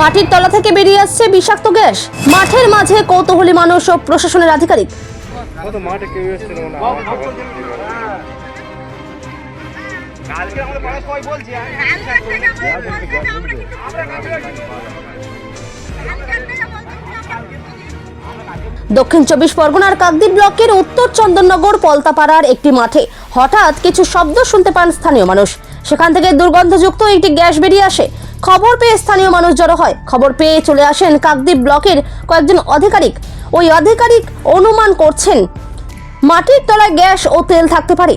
মাটির তলা থেকে বেরিয়ে আসছে বিষাক্ত গ্যাস। মাঠের মাঝে কৌতূহলী মানুষ ও প্রশাসনের আধিকারিক। দক্ষিণ চব্বিশ পরগনার কাকদ্বীপ ব্লকের উত্তর চন্দননগর পলতাপাড়ার একটি মাঠে হঠাৎ কিছু শব্দ শুনতে পান স্থানীয় মানুষ। সেখান থেকে দুর্গন্ধযুক্ত একটি গ্যাস বেরিয়ে আসে। খবর পেয়ে স্থানীয় মানুষ জড়ো হয়। খবর পেয়ে চলে আসেন কাকদ্বীপ ব্লকের কয়েকজন আধিকারিক। ওই আধিকারিক অনুমান করছেন, মাটির তলায় গ্যাস ও তেল থাকতে পারে।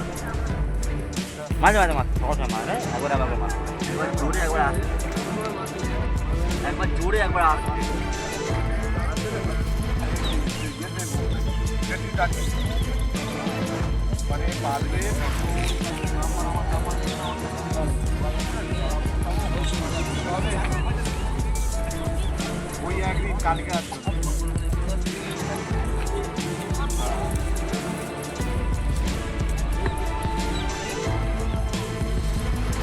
মাঝে মাঝে হবে। সবসময় মারে একবার একবার মারতে হবে। একবার জোরে একবার আসতে একবার জোরে একবার আসতে হবে। ওই একদিন কালকে আসছে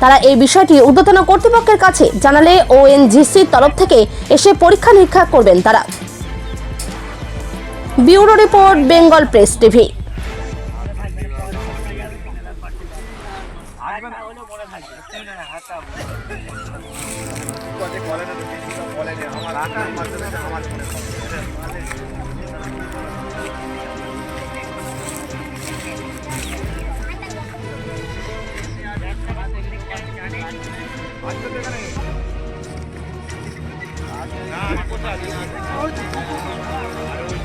তারা এই বিষয়টি ঊর্ধ্বতন কর্তৃপক্ষের কাছে জানালে ওএনজিসির তরফ থেকে এসে পরীক্ষা নিরীক্ষা করবেন তারা। Bureau report, Bengal press TV. আমার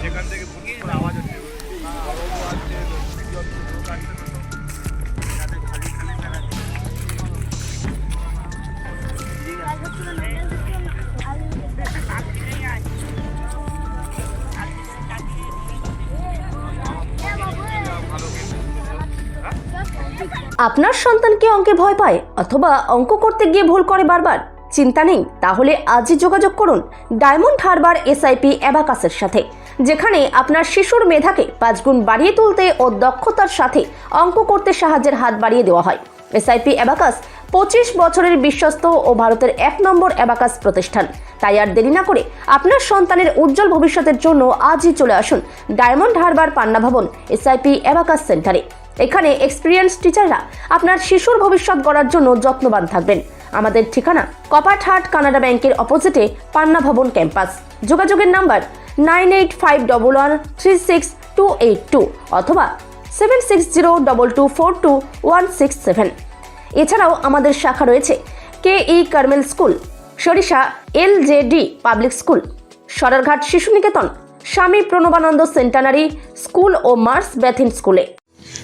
যেখান থেকে আওয়াজ হচ্ছে। আপনার সন্তান কি অঙ্কে ভয় পায় অথবা অঙ্ক করতে গিয়ে ভুল করে বারবার? চিন্তা নেই, তাহলে আজই যোগাযোগ করুন ডায়মন্ড হারবার এসআইপি অ্যাবাকাসের সাথে, যেখানে আপনার শিশুর মেধাকে পাঁচগুণ বাড়িয়ে তুলতে ও দক্ষতার সাথে অঙ্ক করতে সাহায্যের হাত বাড়িয়ে দেওয়া হয়। এসআইপি অ্যাবাকাস পঁচিশ বছরের বিশ্বস্ত ও ভারতের এক নম্বর অ্যাবাকাস প্রতিষ্ঠান। তাই আর দেরি না করে আপনার সন্তানের উজ্জ্বল ভবিষ্যতের জন্য আজই চলে আসুন ডায়মন্ড হারবার পান্না ভবন এসআইপি অ্যাবাকাস সেন্টারে। এখানে এক্সপিরিয়েন্স টিচাররা আপনার শিশুর ভবিষ্যৎ গড়ার জন্য যত্নবান থাকবেন। আমাদের ঠিকানা কপারহাট কানাডা ব্যাংকের অপোজিটে পান্না ভবন ক্যাম্পাস। যোগাযোগের number nine eight five double one three six two eight two অথবা seven six zero double two four two one six seven এছাড়াও আমাদের শাখা রয়েছে K E Carmel school, Sarisha L J D public school, Sararghat Shishu Niketan, Swami Pranabananda centenary school ও মার্স ব্যাথিন স্কুলে।